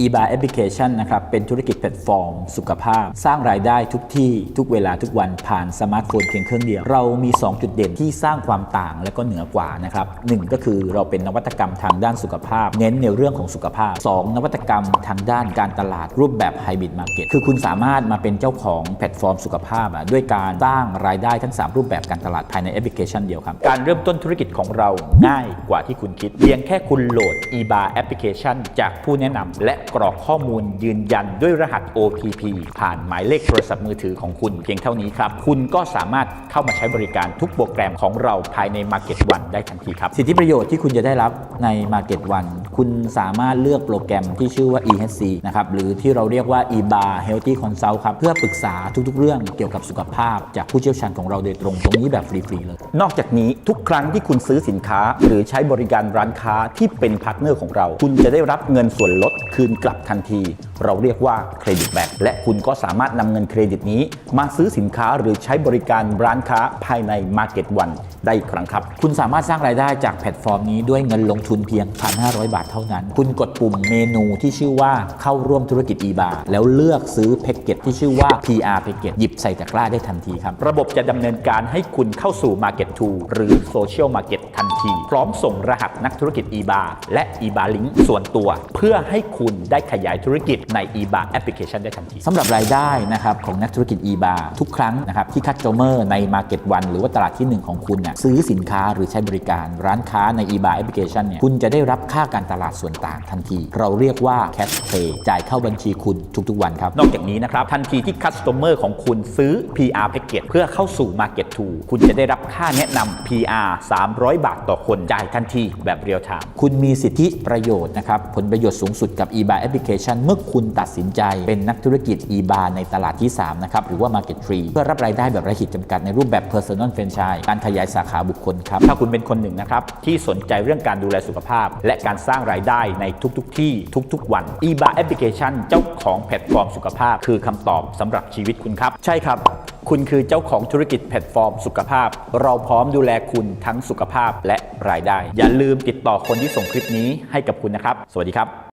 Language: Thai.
eBay Application นะครับ เป็นธุรกิจแพลตฟอร์ม สุขภาพ สร้างรายได้ทุกที่ทุกเวลาทุกวันผ่านสมาร์ทโฟนเพียงเครื่องเดียว เรามี 2 จุดเด่นที่สร้างความต่างและก็เหนือกว่านะครับหนึ่งก็คือเราเป็นนวัตกรรมทางด้านสุขภาพ เน้นในเรื่องของสุขภาพ 2 นวัตกรรมทางด้านการตลาดรูปแบบไฮบริดมาร์เก็ตคือคุณสามารถมาเป็นเจ้าของแพลตฟอร์มสุขภาพด้วยการสร้างรายได้ทั้ง 3 รูปแบบการตลาดภายในแอปพลิเคชันเดียวครับการเริ่มต้นธุรกิจของเราง่ายกว่าที่คุณคิดเพียงแค่คุณโหลด eBar Application จากผู้แนะนำและกรอกข้อมูลยืนยันด้วยรหัส OTP ผ่านหมายเลขโทรศัพท์มือถือของคุณเพียงเท่านี้ครับ คุณก็สามารถเข้ามาใช้บริการทุกโปรแกรมของเราภายใน Market One ได้ทันทีครับ สิทธิประโยชน์ที่คุณจะได้รับใน Market One คุณสามารถเลือกโปรแกรมที่ชื่อว่า EHC นะครับหรือที่เราเรียกว่า eBar Healthy Consult ครับเพื่อปรึกษาทุกๆ เรื่องเกี่ยวกับสุขภาพ จากผู้เชี่ยวชาญของเราโดยตรงตรงนี้แบบฟรีๆเลย นอกจากนี้ทุกครั้งที่คุณซื้อสินค้า หรือใช้บริการร้านค้าที่เป็นพาร์ทเนอร์ของเรา คุณจะได้รับเงินส่วนลดคืนกลับทันที เราเรียกว่าเครดิตแบ็กและคุณก็สามารถนำเงินเครดิตนี้ มาซื้อสินค้าหรือใช้บริการร้านค้าภายใน Market One ได้อีกครั้งครับ คุณสามารถสร้างรายได้จากแพลตฟอร์มนี้ด้วยเงินลงทุนเพียง 1,500 บาทเท่านั้น คุณกดปุ่มเมนูที่ชื่อว่าเข้าร่วมธุรกิจ eBar แล้วเลือกซื้อแพ็กเกจที่ชื่อว่า PR แพ็กเกจหยิบใส่ตะกร้าได้ทันทีครับ ระบบจะดำเนินการให้คุณเข้าสู่ Market 2หรือ Social Market ทันที พร้อมส่งรหัสนักธุรกิจ eBar และ eBar Link ส่วนตัว เพื่อให้คุณได้ขยายธุรกิจใน eBar Application ได้ทันทีสำหรับรายได้นะครับของนักธุรกิจ eBar ทุกครั้งนะครับที่คัสเตอร์ใน Market One หรือว่าตลาดที่ 1 ของคุณเนี่ยซื้อสินค้าหรือใช้บริการร้านค้าใน eBar Application เนี่ยคุณจะได้รับค่าการตลาดส่วนต่างทันที เราเรียกว่า Cash Pay จ่ายเข้าบัญชีคุณทุกๆวันครับนอกจากนี้นะครับทันทีที่คัส t o เมอร์ของคุณซื้อ PR Package เพื่อเข้าสู่ Market 2 คุณจะได้รับค่าแนะนำ PR 300 บาทต่อคนจ่ายทันทีแบบเรียลไทม์คุณมีสิทธิประโยชน์นะครับผลประโยชน์สูงสุดกับ eBar Application เมื่อคุณตัดสินใจเป็นนักธุรกิจ eBar ในตลาดที่ 3 นะครับ หรือว่า Market 3เพื่อรับรายได้แบบไร้ขีดจำกัดในรูปแบบ Personal Franchise การขยายสาขาบุคคลครับ ถ้าคุณเป็นคนหนึ่งนะครับ ที่สนใจเรื่องการดูแลสุขภาพ และการสร้างรายได้ในทุกๆทที่ทุกๆ วัน eBar Application เจ้าของแพลตฟอร์มสุขภาพ คือคำตอบสำหรับชีวิตคุณครับ ใช่ครับคุณคือเจ้าของธุรกิจแพลตฟอร์มสุขภาพ เราพร้อมดูแลคุณทั้งสุขภาพและรายได้ อย่าลืมติดต่อคนที่ส่งคลิปนี้ให้กับคุณนะครับ สวัสดีครับ